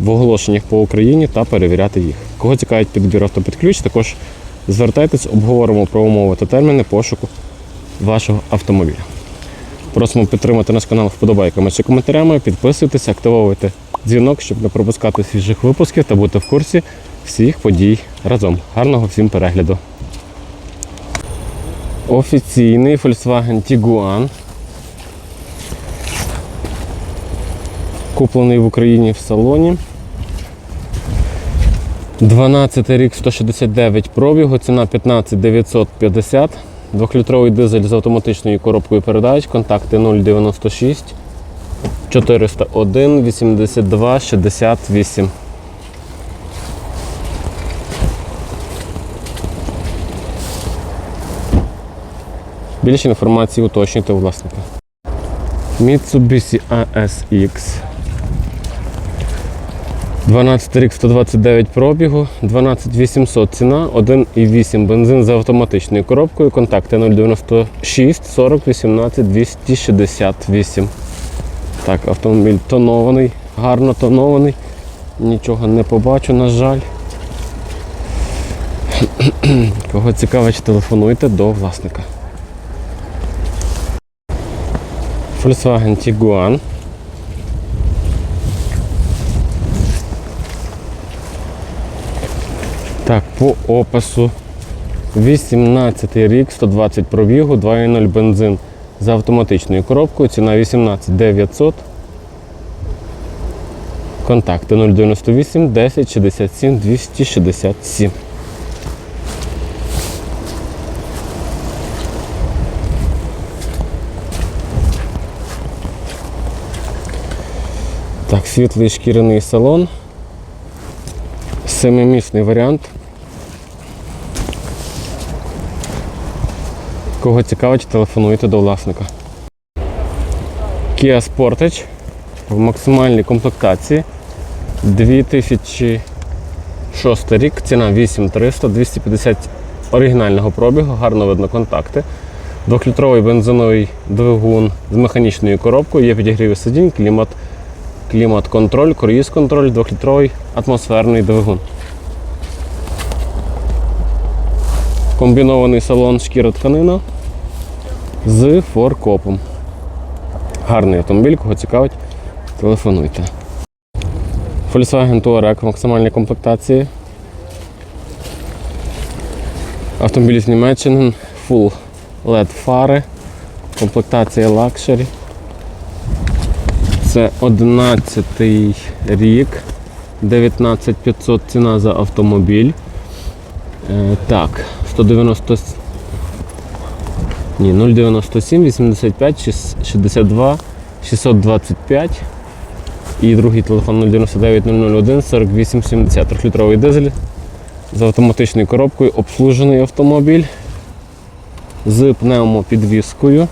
в оголошеннях по Україні та перевіряти їх. Кого цікавить підбір авто під ключ, також звертайтесь, обговоримо про умови та терміни пошуку вашого автомобіля. Просимо підтримати наш канал вподобайками чи коментарями, підписуйтесь, активовуйте дзвінок, щоб не пропускати свіжих випусків та бути в курсі всіх подій разом. Гарного всім перегляду. Офіційний Volkswagen Tiguan. Куплений в Україні в салоні. 12 рік 169 пробігу, ціна 15 950. Двохлітровий дизель з автоматичною коробкою передач, контакти 096 401 82 68. Більше інформації уточнюйте у власника. Mitsubishi ASX. 12 рік 129 пробігу, 12800 ціна, 1,8 бензин з автоматичною коробкою, контакти 096 40 18 268. Так, автомобіль тонований, гарно тонований. Нічого не побачу, на жаль. Кого цікавить, телефонуйте до власника. Volkswagen Tiguan. Так, по опису 18 рік, 120 пробігу, 2.0 бензин з автоматичною коробкою, ціна 18 900. Контакти 098 10 67 267. Так, світлий шкіряний салон. Семимісний варіант. Кого цікавить, телефонуйте до власника. Kia Sportage в максимальній комплектації 2006 рік, ціна 8300, 250 оригінального пробігу, гарно видно контакти. Двохлітровий бензиновий двигун з механічною коробкою, є підігріві сидінь, клімат, клімат-контроль, круїз-контроль, двохлітровий атмосферний двигун. Комбінований салон шкіра тканина з форкопом. Гарний автомобіль, кого цікавить, телефонуйте. Volkswagen Touareg в максимальній комплектації. Автомобіль з Німеччини, Full LED фари, комплектація Luxury. Це 11 рік, 19500 ціна за автомобіль. Е, так, 190. Ні, 097, 85, 62, 625. І другий телефон 099 001 48 70. Трьохлітровий дизель з автоматичною коробкою, обслужений автомобіль з пневмопідвіскою.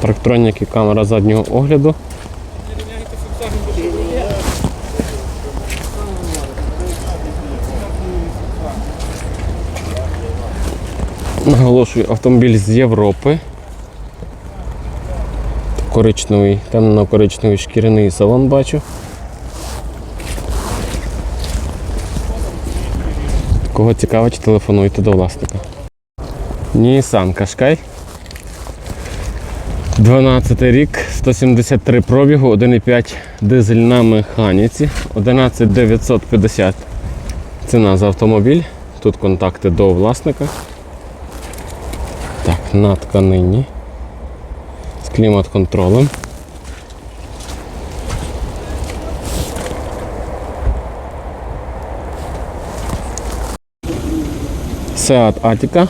Парктроніки, камера заднього огляду. Наголошую, автомобіль з Європи. Коричневий, темно-коричневий шкіряний салон бачу. Кого цікавить, телефонуйте до власника. Nissan Qashqai. 12 рік, 173 пробігу, 1,5 дизель на механіці, 11950 ціна за автомобіль. Тут контакти до власника. Так, на тканині. З клімат-контролем. Seat Atika.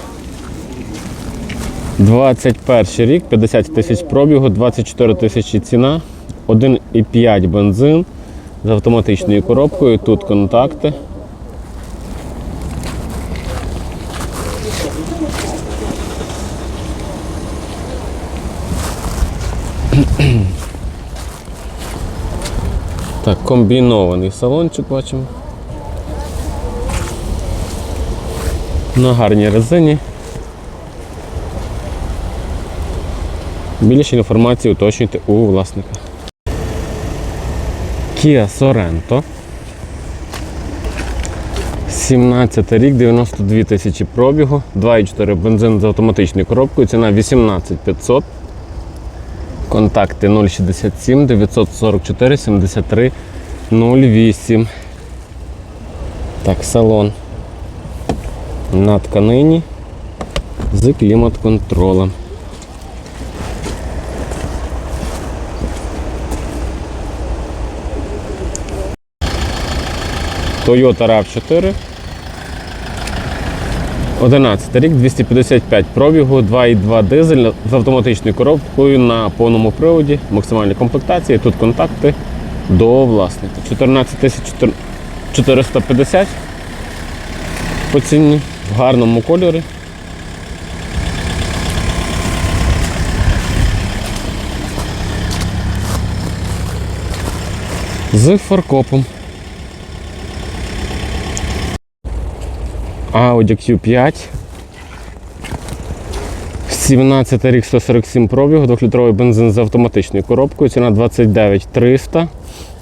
21 рік, 50 тисяч пробігу, 24 тисячі ціна, 1,5 бензин з автоматичною коробкою. Тут контакти. Так, комбінований салончик бачимо. На гарній резині. Більше інформації уточнюйте у власника. Kia Sorento. 17 рік, 92 тисячі пробігу, 2,4 бензин з автоматичною коробкою, ціна 18 500. Контакти 067 944 73 08. Так, салон на тканині з клімат-контролем. Toyota RAV4. 11 рік, 255 пробігу, 2,2 дизель з автоматичною коробкою на повному приводі, максимальні комплектації. Тут контакти до власника. 14 450 по ціні, в гарному кольорі. З фаркопом. Audi Q5. 17 рік 147 пробігу, 2-літровий бензин з автоматичною коробкою, ціна 29 300.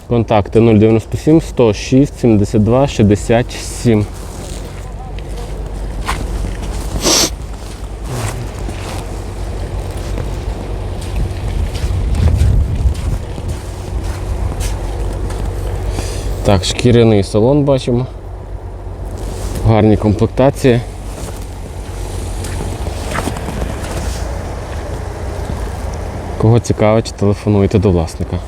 Контакти 097 106 72 67. Так, шкіряний салон бачимо. Гарні комплектації. Кого цікавить, телефонуйте до власника.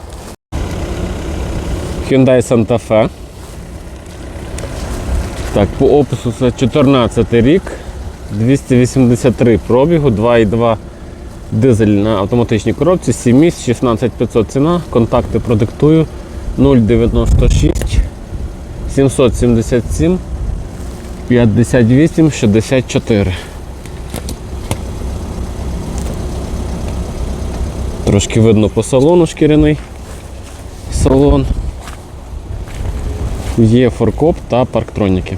Hyundai Santa Fe. Так, по опису це 14 рік, 283 пробігу, 2,2 дизель на автоматичній коробці, 7 місць, 16500 ціна, контакти продиктую 096 777 58 64. Трошки видно по салону шкіряний салон. Є форкоп та парктроніки.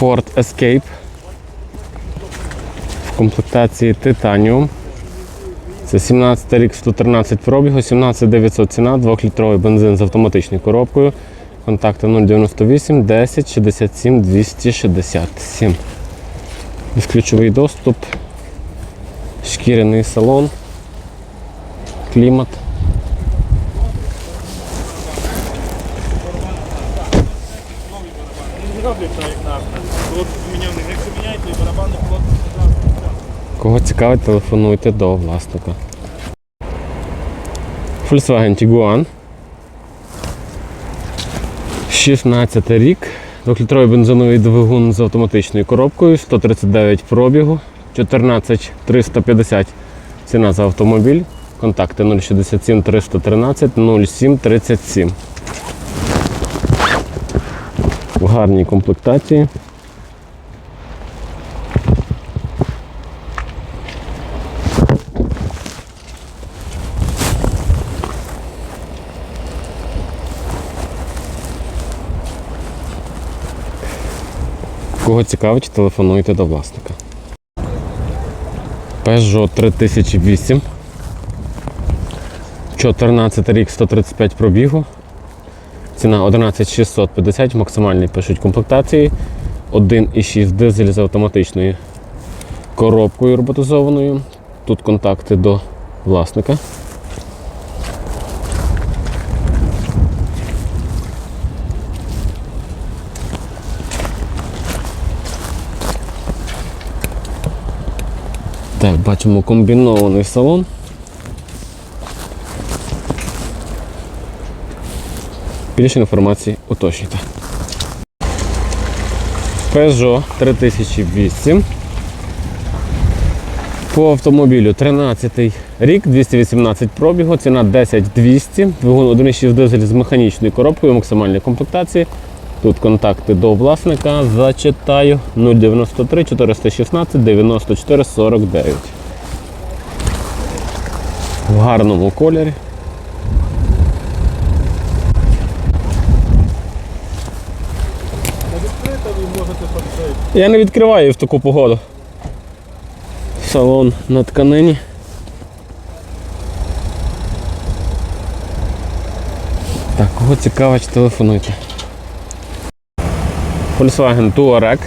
Ford Escape в комплектації Titanium. Це 17 рік 113 пробігу, 17900 ціна, 2-літровий бензин з автоматичною коробкою. Контакти 098 10 67 267. Безключовий доступ, шкіряний салон, клімат. Кого цікавить, телефонуйте до власника. Volkswagen Tiguan. 16 рік. 2-літровий бензиновий двигун з автоматичною коробкою, 139 пробігу, 14 350 ціна за автомобіль. Контакти 067 313 07 37. В гарній комплектації. Кого цікавить, телефонуйте до власника. Peugeot 3008. 14 рік 135 пробігу. Ціна 11650, максимальний пишуть комплектації. 1,6 дизель з автоматичною коробкою роботизованою. Тут контакти до власника. Так, бачимо комбінований салон. Більше інформації уточнюйте. Peugeot 3008. По автомобілю 13 рік, 218 пробігу, ціна 10 200, двигун 1,6 дизель з механічною коробкою максимальної комплектації. Тут контакти до власника. Зачитаю 093 416 94 49. В гарному кольорі. Я не відкриваю в таку погоду. Салон на тканині. Так, кого цікавить, телефонуйте. Volkswagen Touareg.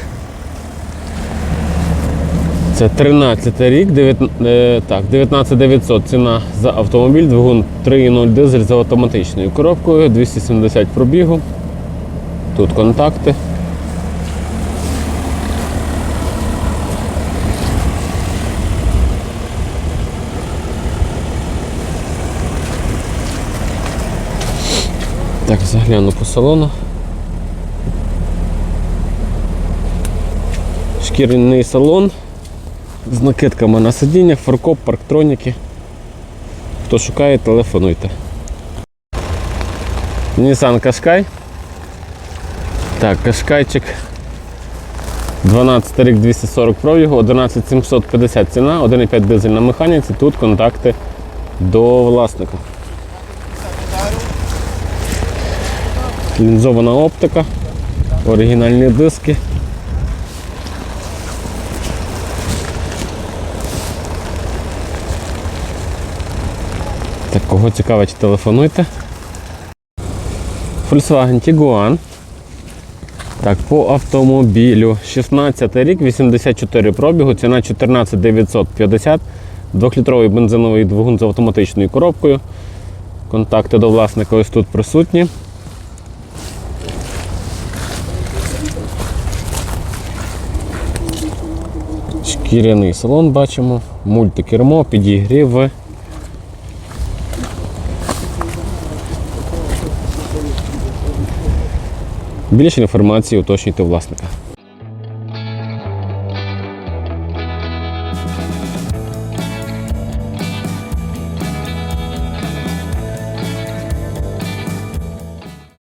Це 13 рік, 9, е, так, 19900 ціна за автомобіль, двигун 3.0 дизель з автоматичною коробкою, 270 пробігу. Тут контакти. Так, загляну по салону. Шкіряний салон з накидками на сидіннях, фаркоп, парктроніки. Хто шукає, телефонуйте. Nissan Qashqai. Так, Qashqaiчик 12 рік 240 пробігу, 11750 ціна, 1,5 дизель на механіці, тут контакти до власника. Лінзована оптика, оригінальні диски. Так, кого цікавить, телефонуйте. Volkswagen Tiguan. Так, по автомобілю 16 рік, 84 пробігу, ціна 14 950, 2-літровий бензиновий двигун з автоматичною коробкою. Контакти до власника ось тут присутні. Шкіряний салон бачимо, мультикермо, підігрів. Більше інформації уточнюйте власника.